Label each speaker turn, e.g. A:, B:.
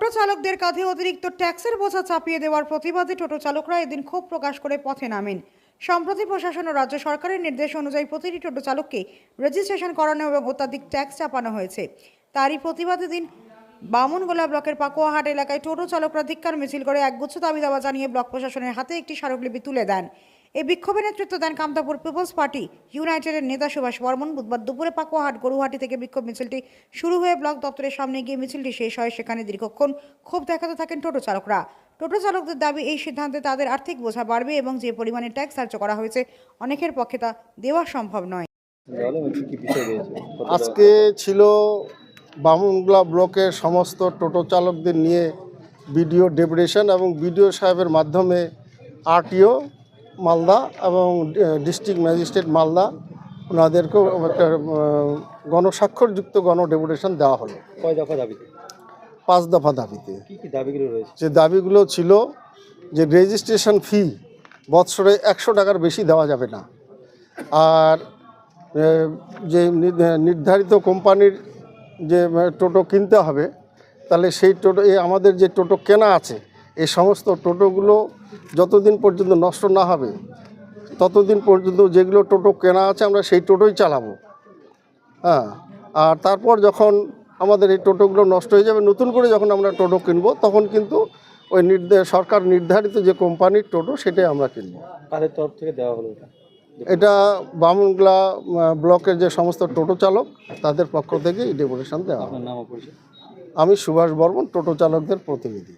A: টোটো চালকদের কাঁধে অতিরিক্ত ট্যাক্সের বোঝা চাপিয়ে দেওয়ার প্রতিবাদে টোটো চালকরা এদিন ক্ষোভ প্রকাশ করে পথে নামেন। সম্প্রতি প্রশাসন ও রাজ্য সরকারের নির্দেশ অনুযায়ী প্রতিটি টোটো চালককে রেজিস্ট্রেশন করানো এবং অত্যাধিক ট্যাক্স চাপানো হয়েছে। তারই প্রতিবাদে দিন বামনগোলা ব্লকের পাকুয়াহাট এলাকায় টোটো চালকরা ধিক্কার মিছিল করে একগুচ্ছ দাবি দাবা জানিয়ে ব্লক প্রশাসনের হাতে একটি স্মারকলিপি তুলে দেন। এই বিক্ষোভে নেতৃত্ব দেন কামতাপুর পিপলস পার্টি ইউনাইটেডের নেতা সুভাষ বর্মন। বুধবার দুপুরে পাকুয়াহাট গরুহাটি থেকে বিক্ষোভ মিছিলটি শুরু হয়ে ব্লক দপ্তরের সামনে গিয়ে মিছিলটি শেষ হয় সেখানে দীর্ঘক্ষণ ক্ষোভ দেখাতে থাকেন টোটো চালকরা। টোটো চালকদের দাবি এই সিদ্ধান্তে তাদের আর্থিক বোঝা বাড়বে এবং যে পরিমাণে ট্যাক্স ধার্য করা হয়েছে অনেকের পক্ষে তা দেওয়া সম্ভব নয়।
B: আজকে ছিল বামুনগোলা ব্লকের সমস্ত টোটো চালকদের নিয়ে বিডিও ডেপুটেশন এবং বিডিও সাহেবের মাধ্যমে আরটিও মালদা এবং ডিস্ট্রিক্ট ম্যাজিস্ট্রেট মালদা ওনাদেরকেও একটা গণস্বাক্ষরযুক্ত গণ ডেপুটেশন দেওয়া হলো।
C: কয় দফা দাবিতে?
B: পাঁচ দফা দাবিতে।
C: কি কি দাবিগুলো রয়েছে?
B: যে দাবিগুলো ছিল যে রেজিস্ট্রেশন ফি বৎসরে একশো টাকার বেশি দেওয়া যাবে না। আর যে নির্ধারিত কোম্পানির যে টোটো কিনতে হবে তাহলে সেই টোটো এই আমাদের যে টোটো কেনা আছে এই সমস্ত টোটোগুলো যতদিন পর্যন্ত নষ্ট না হবে ততদিন পর্যন্ত যেগুলো টোটো কেনা আছে আমরা সেই টোটোই চালাবো। হ্যাঁ আর তারপর যখন আমাদের এই টোটোগুলো নষ্ট হয়ে যাবে নতুন করে যখন আমরা টোটো কিনবো তখন কিন্তু ওই নির্দেশ সরকার নির্ধারিত যে কোম্পানির টোটো সেটাই আমরা কিনবো।
C: কাদের তরফ থেকে দেওয়া হলো এটা?
B: এটা বামুনগলা ব্লকের যে সমস্ত টোটো চালক তাদের পক্ষ থেকে এই ডেপুটেশন দেওয়া আমি সুভাষ বর্মন টোটো চালকদের প্রতিনিধি।